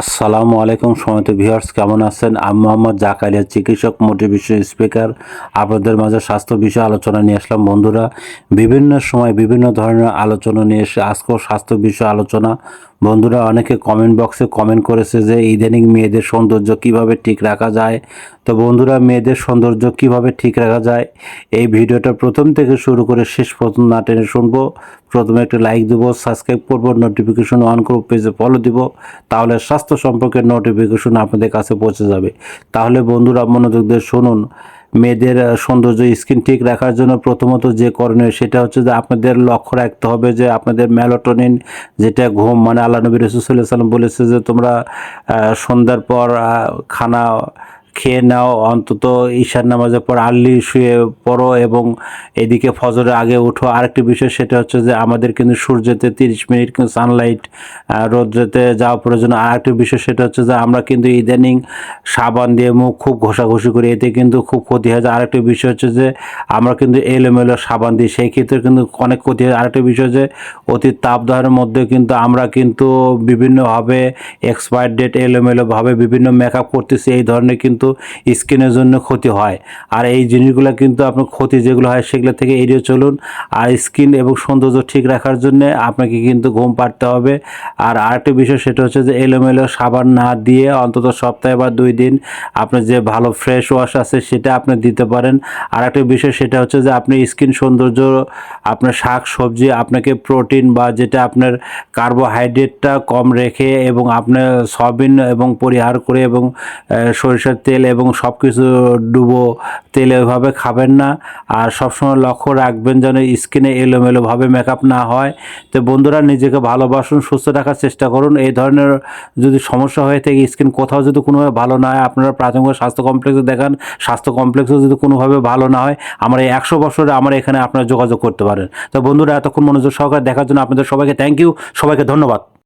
আসসালামু আলাইকুম সময়ত ভিউয়ার্স, কেমন আছেন? আমি মোহাম্মদ জাকারিয়া, চিকিৎসক মোটিভেশন স্পিকার। আপনাদের মাঝে স্বাস্থ্য বিষয়ে আলোচনা নিয়ে আসলাম। বন্ধুরা, বিভিন্ন সময় বিভিন্ন ধরনের আলোচনা নিয়ে এসে আজকেও স্বাস্থ্য বিষয়ে আলোচনা। বন্ধুরা, অনেকে কমেন্ট বক্সে কমেন্ট করেছে যে, ইদানিং মেয়েদের সৌন্দর্য কীভাবে ঠিক রাখা যায়? তো বন্ধুরা, মেয়েদের সৌন্দর্য কীভাবে ঠিক রাখা যায়? এই ভিডিওটা প্রথম থেকে শুরু করে শেষ পর্যন্ত না টেনে শুনব। প্রথমে একটা লাইক দেবো সাবস্ক্রাইব করব নোটিফিকেশন অন করব পেজে ফলো দিব। তাহলে স্বাস্থ্য সম্পর্কে নোটিফিকেশন আপনাদের কাছে পৌঁছে যাবে। তাহলে বন্ধুরা মনোযোগ দিয়ে শুনুন। মেয়েদের সৌন্দর্য স্কিন ঠিক রাখার জন্য প্রথমত যে করণীয় সেটা হচ্ছে যে আপনাদের লক্ষ্য রাখতে হবে যে আপনাদের ম্যালোটোনিন যেটা ঘুম মানে আল্লাহ নবী রসুল্লাহ সাল্লাম বলেছে যে তোমরা সন্ধ্যার পর খানা খেয়ে নাও, অন্তত ঈশার নামাজের পর আর্লি শুয়ে পড়ো এবং এদিকে ফজরের আগে উঠো। আরেকটি বিষয় সেটা হচ্ছে যে আমাদের কিন্তু সূর্যতে তিরিশ মিনিট কিন্তু সানলাইট রোদ্রেতে যাওয়া প্রয়োজন। আর একটি বিষয় সেটা হচ্ছে যে আমরা কিন্তু ইদানিং সাবান দিয়ে মুখ খুব ঘষাঘষি করি, এতে কিন্তু খুব ক্ষতি হয়। আরেকটি বিষয় হচ্ছে যে আমরা কিন্তু এলোমেলো সাবান দিই, সেই ক্ষেত্রে কিন্তু অনেক ক্ষতি হয়। আরেকটি বিষয় যে অতি তাপদাহের মধ্যে কিন্তু আমরা কিন্তু বিভিন্নভাবে এক্সপায়ার ডেট এলোমেলোভাবে বিভিন্ন মেকআপ করতেছি। এই ধরনের কিন্তু স্কিনের জন্য ক্ষতি হয়। আর এই জিনিসগুলো কিন্তু আপনার ক্ষতি যেগুলো হয় সেগুলো থেকে এড়িয়ে চলুন। আর স্কিন এবং সৌন্দর্য ঠিক রাখার জন্য আপনাকে কিন্তু ঘুম পাড়তে হবে। আর আরেকটি বিষয় সেটা হচ্ছে যে এলোমেলো সাবান না দিয়ে অন্তত সপ্তাহে বা দুই দিন আপনার যে ভালো ফ্রেশ ওয়াশ আছে সেটা আপনি দিতে পারেন। আর একটা বিষয় সেটা হচ্ছে যে আপনি স্কিন সৌন্দর্য, আপনার শাক সবজি, আপনাকে প্রোটিন বা যেটা আপনার কার্বোহাইড্রেটটা কম রেখে এবং আপনার সয়াবিন এবং পরিহার করে এবং সরিষার তেল এবং সব কিছু ডুবো, তেলে ওইভাবে খাবেন না। আর সবসময় লক্ষ্য রাখবেন যেন স্কিনে এলোমেলোভাবে মেকআপ না হয়। তো বন্ধুরা, নিজেকে ভালোবাসুন, সুস্থ রাখার চেষ্টা করুন। এই ধরনের যদি সমস্যা হয়ে থাকে, স্কিন কোথাও যদি কোনোভাবে ভালো না হয়, আপনারা প্রাথমিক স্বাস্থ্য কমপ্লেক্সে দেখান। স্বাস্থ্য কমপ্লেক্সে যদি কোনোভাবে ভালো না হয়, আমার এই একশো বছরে আমার এখানে আপনারা যোগাযোগ করতে পারেন। তো বন্ধুরা, এতক্ষণ মনোযোগ সহকারে দেখার জন্য আপনাদের সবাইকে থ্যাংক ইউ সবাইকে ধন্যবাদ।